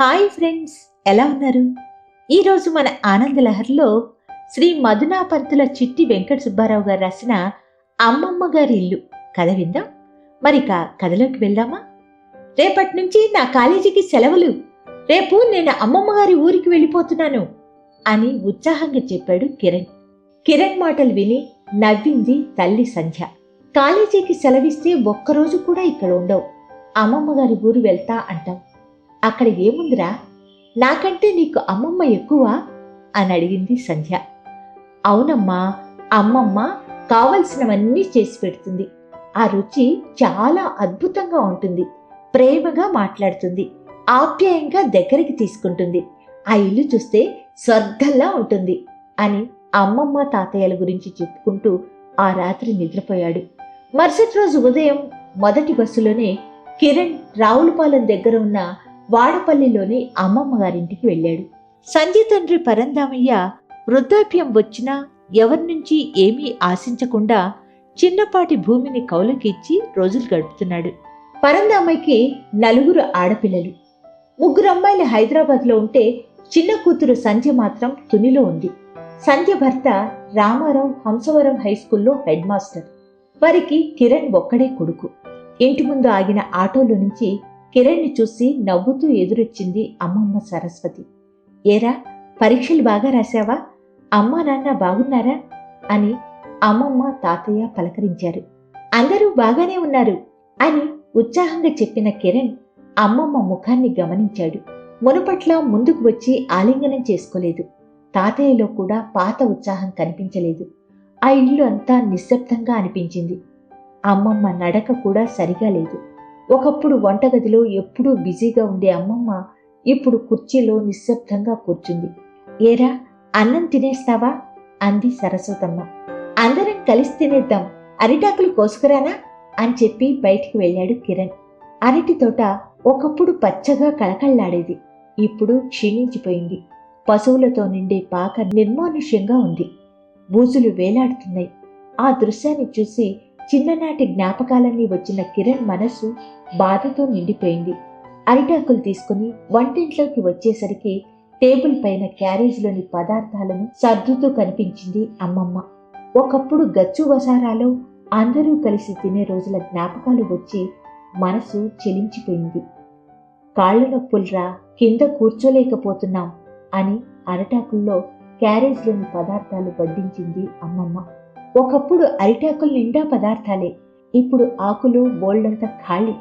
Hi friends ఎలా ఉన్నారు? ఈరోజు మన ఆనందలహరిలో శ్రీ మధునాపంతుల చిట్టి వెంకట సుబ్బారావు గారు రాసిన అమ్మమ్మ గారి ఇల్లు. కథ విందాం? మరిక కథలోకి వెళ్దామా? రేపటి నుంచి నా కాలేజీకి సెలవులు. రేపు నేను అమ్మమ్మ గారి ఊరికి వెళ్ళిపోతున్నాను అని ఉత్సాహంగా చెప్పాడు కిరణ్. కిరణ్ మాటలు విని నవ్వింది తల్లి సంధ్య. కాలేజీకి సెలవిస్తే ఒక్కరోజు కూడా ఇక్కడ ఉండవు. అమ్మమ్మ గారి ఊరు వెళ్తా అంటాం. అక్కడ ఏముందిరా? నాకంటే నీకు అమ్మమ్మ ఎక్కువ? అని అడిగింది సంధ్య. అవునమ్మా అమ్మమ్మ కావలసినవన్నీ చేసి పెడుతుంది. ఆ రుచి చాలా అద్భుతంగా ఉంటుంది. ప్రేమగా మాట్లాడుతుంది. ఆప్యాయంగా దగ్గరికి తీసుకుంటుంది. ఆ ఇల్లు చూస్తే స్వర్గంలా ఉంటుంది అని అమ్మమ్మ తాతయ్యల గురించి చెప్పుకుంటూ ఆ రాత్రి నిద్రపోయాడు. మరుసటి రోజు ఉదయం మొదటి బస్సులోనే కిరణ్ రావులపాలెం దగ్గర ఉన్న వాడపల్లిలోని అమ్మమ్మ గారింటికి వెళ్ళాడు. సంధ్య తండ్రి పరందామయ్య వృద్ధాప్యం వచ్చినా ఎవరి నుంచి ఏమీ ఆశించకుండా చిన్నపాటి భూమిని కౌలకిచ్చి రోజులు గడుపుతున్నాడు. పరంధామయ్యకి నలుగురు ఆడపిల్లలు. ముగ్గురు అమ్మాయిలు హైదరాబాద్లో ఉంటే చిన్న కూతురు సంధ్య మాత్రం తునిలో ఉంది. సంధ్య భర్త రామారావు హంసవరం హై స్కూల్లో హెడ్ మాస్టర్ వారికి కిరణ్ ఒక్కడే కొడుకు. ఇంటి ముందు ఆగిన ఆటోలో నుంచి కిరణ్ని చూసి నవ్వుతూ ఎదురొచ్చింది అమ్మమ్మ సరస్వతి. ఏరా పరీక్షలు బాగా రాశావా? అమ్మా నాన్న బాగున్నారా? అని అమ్మమ్మ తాతయ్య పలకరించారు. అందరూ బాగానే ఉన్నారు అని ఉత్సాహంగా చెప్పిన కిరణ్ అమ్మమ్మ ముఖాన్ని గమనించాడు. మునుపట్ల ముందుకు వచ్చి ఆలింగనం చేసుకోలేదు. తాతయ్యలో కూడా పాత ఉత్సాహం కనిపించలేదు. ఆ ఇల్లు అంతా నిశ్శబ్దంగా అనిపించింది. అమ్మమ్మ నడక కూడా సరిగా లేదు. ఒకప్పుడు వంటగదిలో ఎప్పుడూ బిజీగా ఉండే అమ్మమ్మ ఇప్పుడు కుర్చీలో నిశ్శబ్దంగా కూర్చుంది. ఏరా అన్నం తినేస్తావా అంది సరస్వతమ్మ. అందరం కలిసి తినేద్దాం. అరిటాకులు కోసుకురానా? అని చెప్పి బయటికి వెళ్ళాడు కిరణ్. అరటి తోట ఒకప్పుడు పచ్చగా కళకళ్ళాడేది. ఇప్పుడు క్షీణించిపోయింది. పశువులతో నిండే పాక నిర్మానుష్యంగా ఉంది. బూజులు వేలాడుతున్నాయి. ఆ దృశ్యాన్ని చూసి చిన్ననాటి జ్ఞాపకాలన్నీ వచ్చిన కిరణ్ మనస్సు బాధతో నిండిపోయింది. అరిటాకులు తీసుకుని వంటింట్లోకి వచ్చేసరికి టేబుల్ పైన క్యారేజ్లోని పదార్థాలను సర్దుతూ కనిపించింది అమ్మమ్మ. ఒకప్పుడు గచ్చు వసారాలో అందరూ కలిసి తినే రోజుల జ్ఞాపకాలు వచ్చి మనసు చెలించిపోయింది. కాళ్ళ నొప్పులరా కింద కూర్చోలేకపోతున్నాం అని అరటాకుల్లో క్యారేజ్లోని పదార్థాలు వడ్డించింది అమ్మమ్మ. ఒకప్పుడు అరిటాకుల నిండా పదార్థాలే. ఇప్పుడు ఆకులు బోల్డంత ఖాళీ.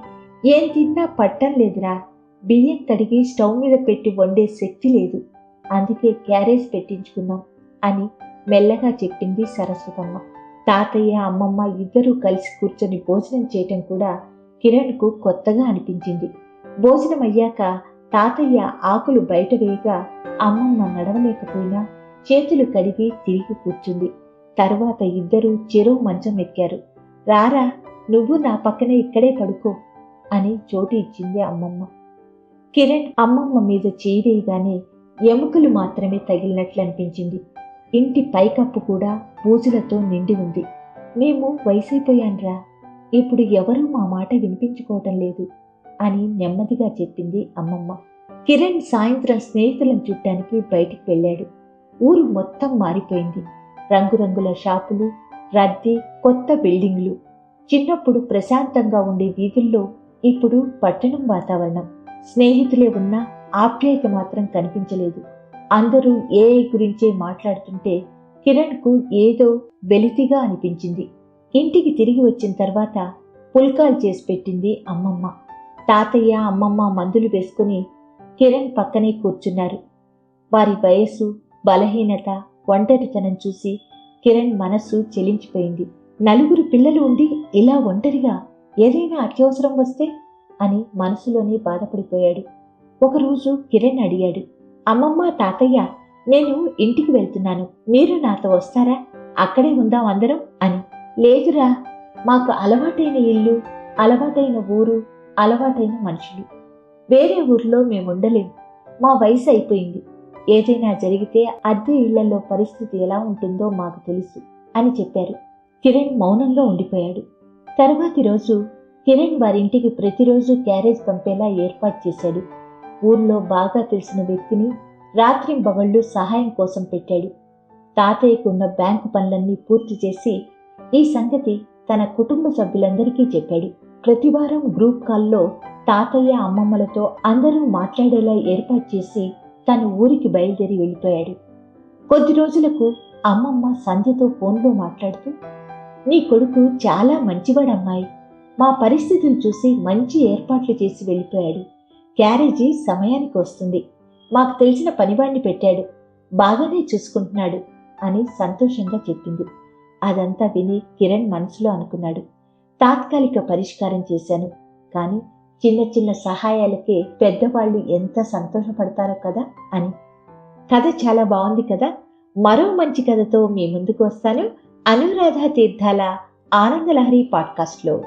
ఏం తిన్నా పట్టం లేదురా. బియ్యం కడిగి స్టవ్ మీద పెట్టి వండే శక్తి లేదు. అందుకే క్యారేజ్ పెట్టించుకున్నాం అని మెల్లగా చెప్పింది సరస్వతమ్మ. తాతయ్య అమ్మమ్మ ఇద్దరూ కలిసి కూర్చొని భోజనం చేయటం కూడా కిరణ్కు కొత్తగా అనిపించింది. భోజనం అయ్యాక తాతయ్య ఆకులు బయట వేయగా అమ్మమ్మ నడవలేకపోయినా చేతులు కడిగి తిరిగి కూర్చుంది. తర్వాత ఇద్దరూ చెరువు మంచం ఎక్కారు. రారా నువ్వు నా పక్కన ఇక్కడే పడుకో అని చోటు ఇచ్చింది అమ్మమ్మ. కిరణ్ అమ్మమ్మ మీద చేయి ఎముకలు మాత్రమే తగిలినట్లు అనిపించింది ఇంటి పైకప్పు కూడా బూజులతో నిండి ఉంది. మేము వయసైపోయాన్రా ఇప్పుడు ఎవరూ మా మాట వినిపించుకోవటం లేదు అని నెమ్మదిగా చెప్పింది అమ్మమ్మ. కిరణ్ సాయంత్రం స్నేహితులను చుట్టానికి బయటికి వెళ్ళాడు. ఊరు మొత్తం మారిపోయింది. రంగురంగుల షాపులు రద్దీ కొత్త బిల్డింగ్లు. చిన్నప్పుడు ప్రశాంతంగా ఉండే వీధుల్లో ఇప్పుడు పట్టణం వాతావరణం. స్నేహితులే ఉన్నా ఆప్యాయత మాత్రం కనిపించలేదు. అందరూ ఏ గురించే మాట్లాడుతుంటే కిరణ్కు ఏదో వెలితిగా అనిపించింది. ఇంటికి తిరిగి వచ్చిన తర్వాత పుల్కాలు చేసి పెట్టింది అమ్మమ్మ. తాతయ్య అమ్మమ్మ మందులు వేసుకుని కిరణ్ పక్కనే కూర్చున్నారు. వారి వయస్సు బలహీనత ఒంటరితనం చూసి కిరణ్ మనస్సు చెలించిపోయింది. నలుగురు పిల్లలు ఉండి ఇలా ఒంటరిగా ఏదైనా అత్యవసరం వస్తే అని మనసులోనే బాధపడిపోయాడు. ఒకరోజు కిరణ్ అడిగాడు అమ్మమ్మ తాతయ్య నేను ఇంటికి వెళ్తున్నాను. మీరు నాతో వస్తారా? అక్కడే ఉందాం అందరం అని. లేదురా మాకు అలవాటైన ఇల్లు అలవాటైన ఊరు అలవాటైన మనుషులు. వేరే ఊర్లో మేము ఉండలేం మా వయసు అయిపోయింది. ఏదైనా జరిగితే అద్దె ఇళ్ళలో పరిస్థితి ఎలా ఉంటుందో మాకు తెలుసు అని చెప్పారు. కిరణ్ మౌనంలో ఉండిపోయాడు. తరువాతి రోజు కిరణ్ వారింటికి ప్రతిరోజు క్యారేజ్ పంపేలా ఏర్పాటు చేశాడు. ఊర్లో బాగా తెలిసిన వ్యక్తిని రాత్రింబవళ్ళు సహాయం కోసం పెట్టాడు. తాతయ్యకున్న బ్యాంకు పనులన్నీ పూర్తి చేసి ఈ సంగతి తన కుటుంబ సభ్యులందరికీ చెప్పాడు. ప్రతివారం గ్రూప్ కాల్లో తాతయ్య అమ్మమ్మలతో అందరూ మాట్లాడేలా ఏర్పాటు చేసి తను ఊరికి బయలుదేరి వెళ్ళిపోయాడు. కొద్ది రోజులకు అమ్మమ్మ సంధ్యతో ఫోన్లో మాట్లాడుతూ నీ కొడుకు చాలా మంచివాడమ్మాయి. మా పరిస్థితులు చూసి మంచి ఏర్పాట్లు చేసి వెళ్ళిపోయాడు. క్యారేజీ సమయానికి వస్తుంది. మాకు తెలిసిన పనివాణ్ణి పెట్టాడు. బాగానే చూసుకుంటున్నాడు అని సంతోషంగా చెప్పింది. అదంతా విని కిరణ్ మనసులో అనుకున్నాడు. తాత్కాలిక పరిష్కారం చేశాను. కానీ చిన్న చిన్న సహాయాలకే పెద్దవాళ్ళు ఎంత సంతోషపడతారో కదా అని. కథ చాలా బాగుంది కదా. మరో మంచి కథతో మీ ముందుకు వస్తాను. అనురాధ తీర్థాల ఆనందలహరి పాడ్కాస్ట్లో.